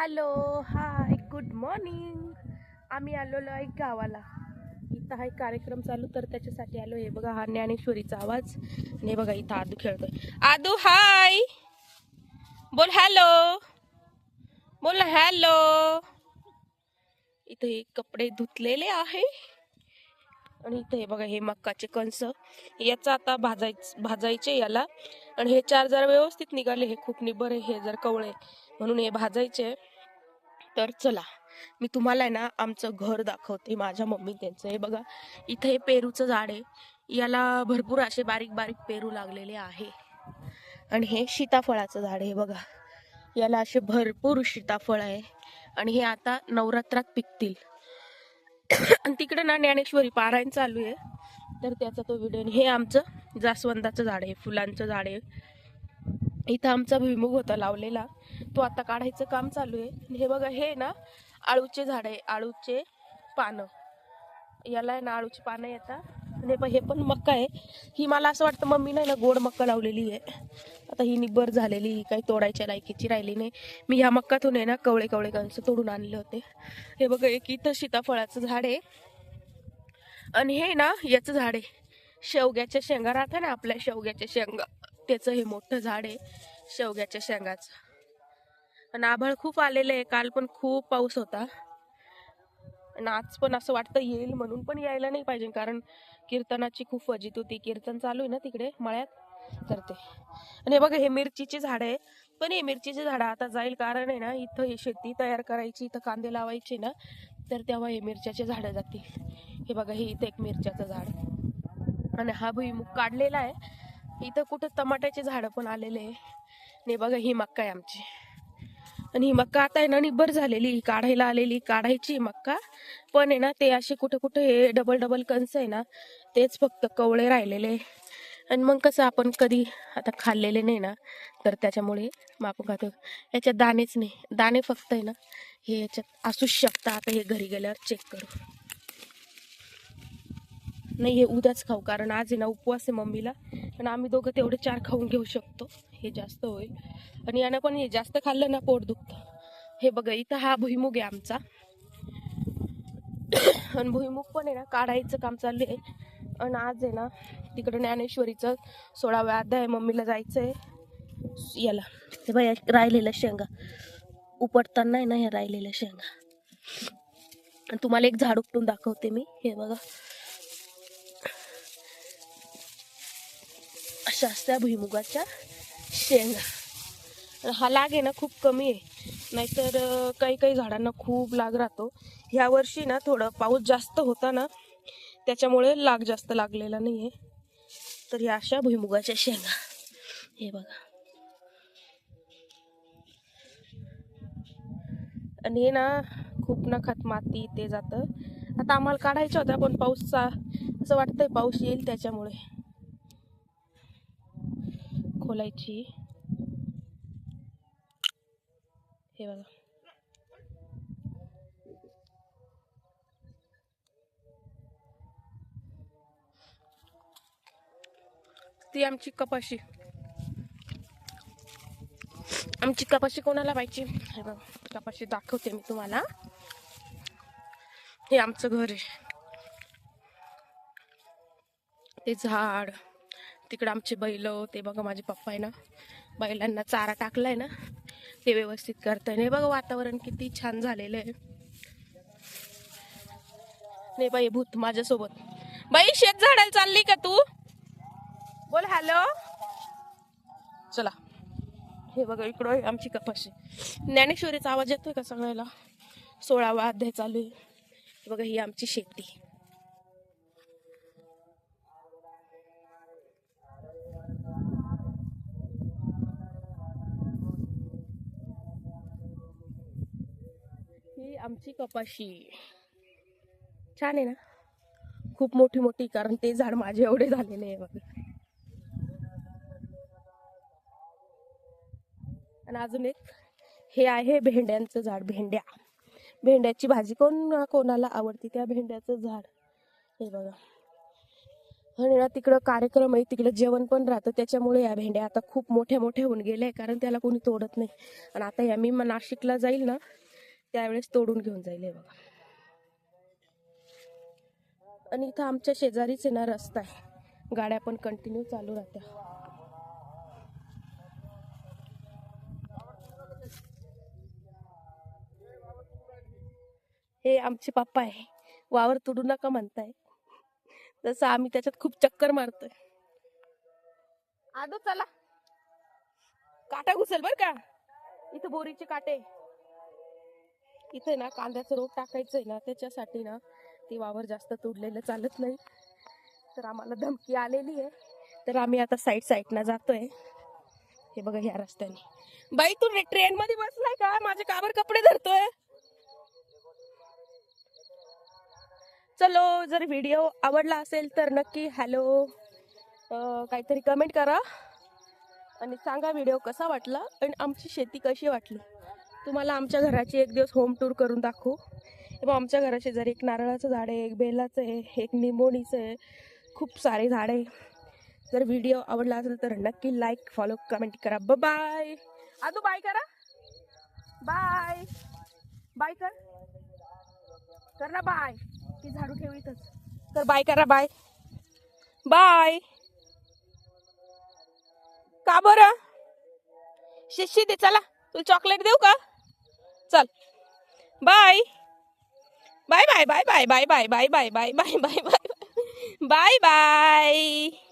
Hello hi good morning आम्ही आलेलो आहे गावाला. इथं आहे कार्यक्रम चालू तर त्याच्यासाठी आलो हे बघा हा ज्ञानेश्वरीचा आवाज. आणि बघा इथं आदू खेळतोय. आदू हाय बोल हॅलो बोल ना हॅलो इथं हे कपडे धुतलेले आहे. आणि इथं हे बघा हे मक्काचे कंस याचा आता भाजाय भाजायचे याला. आणि हे चार जर व्यवस्थित निघाले. हे खूप निबर हे जर कवळे म्हणून हे भाजायचे तर चला मी तुम्हाला आहे ना आमचं घर दाखवते माझ्या मम्मी त्यांचं. हे बघा इथं हे पेरूचं झाड आहे. याला भरपूर असे बारीक बारीक पेरू लागलेले आहे. आणि हे सीताफळाचं झाड आहे बघा. याला असे भरपूर सीताफळ आहे. आणि हे आता नवरात्रात पिकतील. आणि तिकडे ना ज्ञानेश्वरी पारायण चालू आहे. तर त्याचा तो व्हिडिओ हे आमचं जास्वंदाचं झाड आहे फुलांचं झाड आहे. इथं आमचा भुईमुग होता लावलेला. तो आता काढायचं काम चालू आहे. आणि हे बघा हे ना आळूचे झाड आहे आळूचे पानं. याला आहे ना आळूची पानं येतात आणि पण हे पण मक्का आहे. ही मला असं वाटतं मम्मीने ना गोड मक्का लावलेली आहे. आता ही निब्बर झालेली ही काही तोडायच्या लायकीची राहिली नाही. मी ह्या मक्कातून आहे ना कवळे कवळे कंस तोडून आणले होते. हे बघा एक इथं सीताफळाचं झाड आहे. आणि हे ना याचं झाड आहे. शेवग्याच्या शेंगा राहतं ना आपल्या शेवग्याच्या शेंगा. त्याचं हे मोठं झाड आहे शेवग्याच्या शेंगाचं. आणि आभाळ खूप आलेलं आहे. काल पण खूप पाऊस होता. आणि आज पण असं वाटतं येईल म्हणून पण यायला नाही पाहिजे. कारण कीर्तनाची खूप फजित होती. कीर्तन चालू आहे ना तिकडे मळ्यात? तर ते आणि हे बघा हे मिरचीचे झाड आहे पण हे मिरचीचे झाड आता जाईल कारण आहे ना इथं हे शेती तयार करायची इथं कांदे लावायचे ना तर तेव्हा हे मिरच्याचे झाडं जातील. हे बघा हे इथं एक मिरच्याचं झाड. आणि हा भुईमुग काढलेला आहे. इथं कुठं टमाट्याचे झाडं पण आलेले आहे. आणि बघा ही मक्का आहे आमची. आणि ही मक्का आता आहे ना निब्बर झालेली ही काढायला आलेली काढायची मक्का. पण आहे ना ते असे कुठे कुठे हे डबल डबल कंस आहे ना तेच फक्त कवळे राहिलेले. आणि मग कसं आपण कधी आता खाल्लेले नाही ना तर त्याच्यामुळे मग आपण खातो. याच्यात दाणेच नाही. दाणे फक्त आहे ना हे याच्यात असूच शकता. आता हे घरी गेल्यावर चेक करू. नाही हे उद्याच खाऊ कारण आज आहे ना उपवास आहे मम्मीला. आणि आम्ही दोघं तेवढे चार खाऊन घेऊ शकतो. हे जास्त होईल. आणि यानं पण हे जास्त खाल्लं ना पोट दुखतं. हे बघा इथं हा भुईमुग आहे आमचा. आणि भुईमुग पण आहे ना काढायचं काम चालू आहे. आणि आज आहे ना तिकडं ज्ञानेश्वरीचं सोळाव्या अध्याय मम्मीला जायचं आहे याला. हे बाई राहिलेल्या शेंगा. उपटताना आहे ना ह्या राहिलेल्या शेंगा. आणि तुम्हाला एक झाड उपटून दाखवते मी. हे बघा. अशा असत्या भुईमुगाच्या शेंगा. हा लाग आहे ना खूप कमी आहे. नाहीतर काही काही झाडांना खूप लाग राहतो. ह्या वर्षी ना थोडं पाऊस जास्त होता ना त्याच्यामुळे लाग जास्त लागलेला नाही आहे तर ह्या अशा भुईमुगाच्या शेंगा. हे बघा. आणि हे ना खूप ना माती ते जातं. आता आम्हाला काढायच्या होत्या पण पाऊसचा असं वाटतंय पाऊस येईल त्याच्यामुळे. खोलायची. हे बघा. ती आमची कपाशी. आमची कपाशी कोणाला पाहिजे? हे बघा कपाशी दाखवते मी तुम्हाला. हे आमचं घर आहे. ते झाड. तिकडं आमचे बैल ते बघा माझे पप्पा आहे ना बैलांना चारा टाकलाय ना ते व्यवस्थित करताय. नाही बघा वातावरण किती छान झालेलं आहे. नाही बाई भूत माझ्यासोबत. बाई शेत झाडायला चालली का तू? बोल हॅलो. चला. हे बघा इकडं आमची कपाशी. ज्ञानेश्वरीचा आवाज येतोय का सगळ्याला? सोळावा अध्याय चालू आहे. बघा ही आमची शेती. आमची कपाशी. छान आहे ना? खूप मोठी मोठी कारण ते झाड माझे एवढे झालेले आहे बघा. आणि अजून एक हे आहे भेंड्यांचं झाड भेंड्या. भेंड्याची भाजी कोण कोणाला आवडते त्या भेंड्याचं झाड? हे बघा. आणि ना तिकडं कार्यक्रम आहे तिकडं जेवण पण राहतं त्याच्यामुळे या भेंड्या आता खूप मोठ्या मोठ्या होऊन गेल्या आहे कारण त्याला कोणी तोडत नाही. आणि आता या मी नाशिकला जाईल ना त्यावेळेस तोडून घेऊन जाईल हे बघा. आणि इथं आमच्या शेजारीच येणार रस्ता आहे. गाड्या पण कंटिन्यू चालू राहत्या. हे आमचे पप्पा आहे. वावर तोडू नका म्हणताय. तसं आम्ही त्याच्यात खूप चक्कर मारतोय. आदो चला. काटा घुसल बर का? इथं बोरीचे काटे. इथे ना कांद्याचं रोप टाकायचंय ना त्याच्यासाठी ना ती वावर जास्त तोडलेलं चालत नाही. तर आम्हाला धमकी आलेली आहे. तर आम्ही आता साईड साईडनं जातोय. हे बघा ह्या रस्त्याने. बाई तू ट्रेन मध्ये बसलाय का? माझे कावर कपडे धरतोय? चलो जर व्हिडिओ आवडला असेल तर नक्की हॅलो काहीतरी कमेंट करा. आणि सांगा व्हिडिओ कसा वाटला आणि आमची शेती कशी वाटली. तुम्हाला आमच्या घराची एक दिवस होम टूर करून दाखवू. मग आमच्या घराचे जर एक नारळाचं झाड आहे एक बेलाचं आहे एक निमोणीचं आहे. खूप सारे झाड आहे. जर व्हिडिओ आवडला असेल तर नक्की लाईक फॉलो कमेंट करा. ब बाय आदू बाय करा. बाय बाय कर. कर ना बाय ती झाडू ठेवीतच तर बाय करा बाय बाय का बरं? शिशी दे चला. तुला चॉकलेट देऊ का? चल bye bye bye bye bye bye bye bye bye bye bye bye bye bye bye